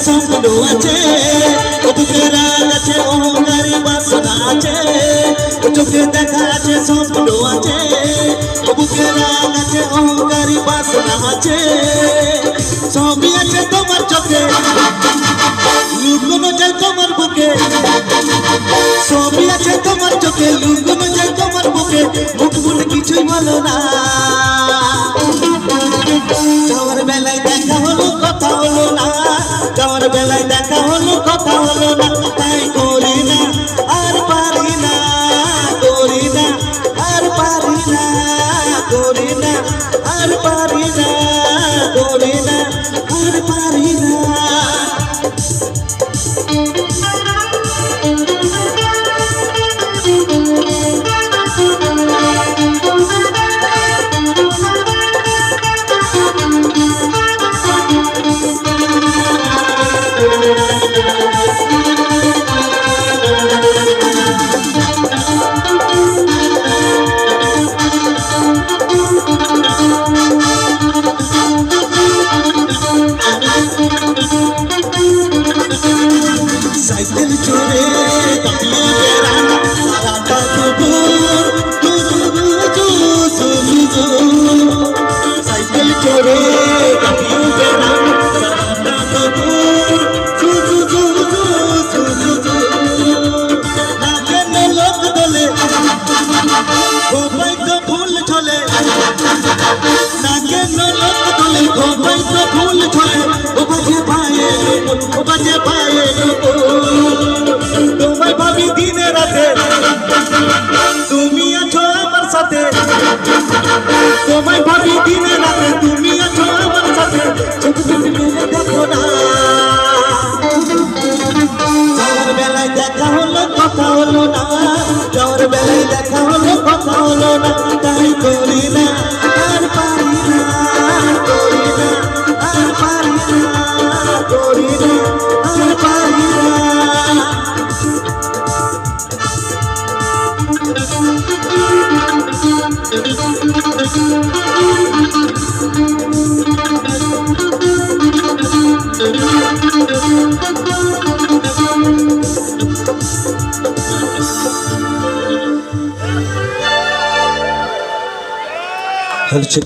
স্বপ্ন আছে রাগ আছে অহংকারী বাসনা আছে চোখে দেখা আছে স্বপ্ন আছে ও আছে অহংকারী বাসনা আছে সবই আছে তোমার চোখে লুকোনো যায় তোমার বুকে সবই আছে তোমার চোখে লুকোনো যায় তোমার বুকে মুখ বলে কিছুই বলো না। যাওয়ার বেলায় হলো কথা হলো না। যাওয়ার বেলায় দেখা হলো, কথা হলো না। তাই করি না, আর পারি না, করি না। আর পারি না, করি না। আর পারি না, করি না। আর পারি না সাইকেল চড়ে দাঁড়িয়ে বেড়ানো সারাটা বাজে পায়ে তোমায় ভাবি দিনে রাতে। তুমি আছো আমার সাথে। তোমায় ভাবি দিনে রাতে। তুমি আছো আমার সাথে। চোখ তুমি মেলে দেখো না। বেলায় দেখা হলো, কথা হলো না। হচ্ছে